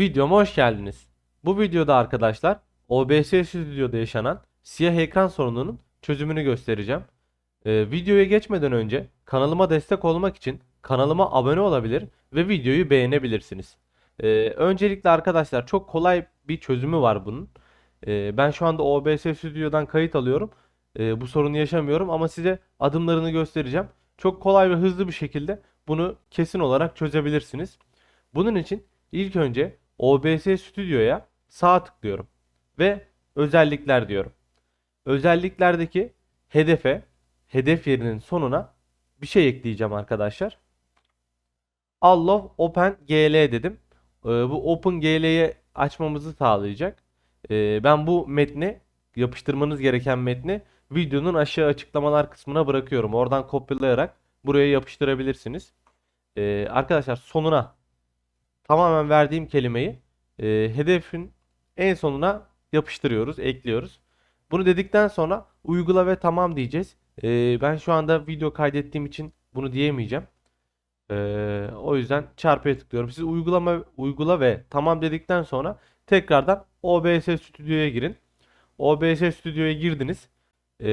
Videoma hoş geldiniz. Bu videoda arkadaşlar OBS Studio'da yaşanan siyah ekran sorununun çözümünü göstereceğim. Ee, videoya geçmeden önce kanalıma destek olmak için kanalıma abone olabilir ve videoyu beğenebilirsiniz. Ee, öncelikle arkadaşlar çok kolay bir çözümü var bunun. Ee, ben şu anda OBS Studio'dan kayıt alıyorum. Ee, bu sorunu yaşamıyorum ama size adımlarını göstereceğim. Çok kolay ve hızlı bir şekilde bunu kesin olarak çözebilirsiniz. Bunun için ilk önce OBS Studio'ya sağ tıklıyorum ve özellikler diyorum. Özelliklerdeki hedefe, hedef yerinin sonuna bir şey ekleyeceğim arkadaşlar. Allow Open GL dedim. Ee, bu Open GL'yi açmamızı sağlayacak. Ee, ben bu metni yapıştırmanız gereken metni videonun aşağı açıklamalar kısmına bırakıyorum. Oradan kopyalayarak buraya yapıştırabilirsiniz. Ee, arkadaşlar sonuna tamamen verdiğim kelimeyi e, hedefin en sonuna yapıştırıyoruz, ekliyoruz. Bunu dedikten sonra uygula ve tamam diyeceğiz. E, ben şu anda video kaydettiğim için bunu diyemeyeceğim. E, o yüzden çarpıya tıklıyorum. Siz uygulama uygula ve tamam dedikten sonra tekrardan OBS Studio'ya girin. OBS Studio'ya girdiniz. E,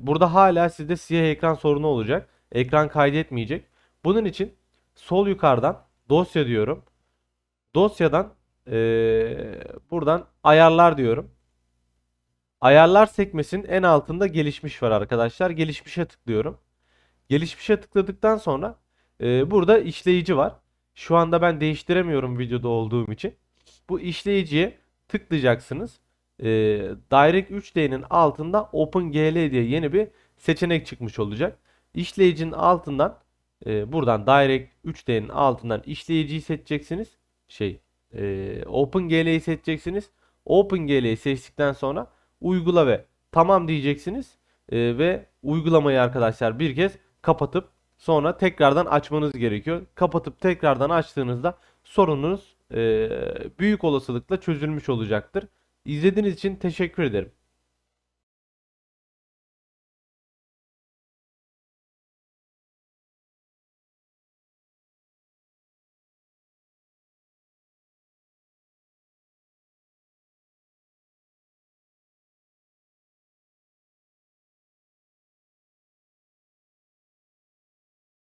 burada hala sizde siyah ekran sorunu olacak. Ekran kaydetmeyecek. Bunun için sol yukarıdan dosya diyorum. Dosyadan eee, buradan ayarlar diyorum. Ayarlar sekmesinin en altında gelişmiş var arkadaşlar. Gelişmişe tıklıyorum. Gelişmişe tıkladıktan sonra eee, burada işleyici var. Şu anda ben değiştiremiyorum videoda olduğum için. Bu işleyiciye tıklayacaksınız. Eee Direct 3D'nin altında OpenGL diye yeni bir seçenek çıkmış olacak. İşleyicinin altından eee, buradan Direct 3D'nin altından işleyiciyi seçeceksiniz şey e, OpenGL'yi seçeceksiniz. OpenGL'yi seçtikten sonra uygula ve tamam diyeceksiniz. E, ve uygulamayı arkadaşlar bir kez kapatıp sonra tekrardan açmanız gerekiyor. Kapatıp tekrardan açtığınızda sorununuz e, büyük olasılıkla çözülmüş olacaktır. İzlediğiniz için teşekkür ederim.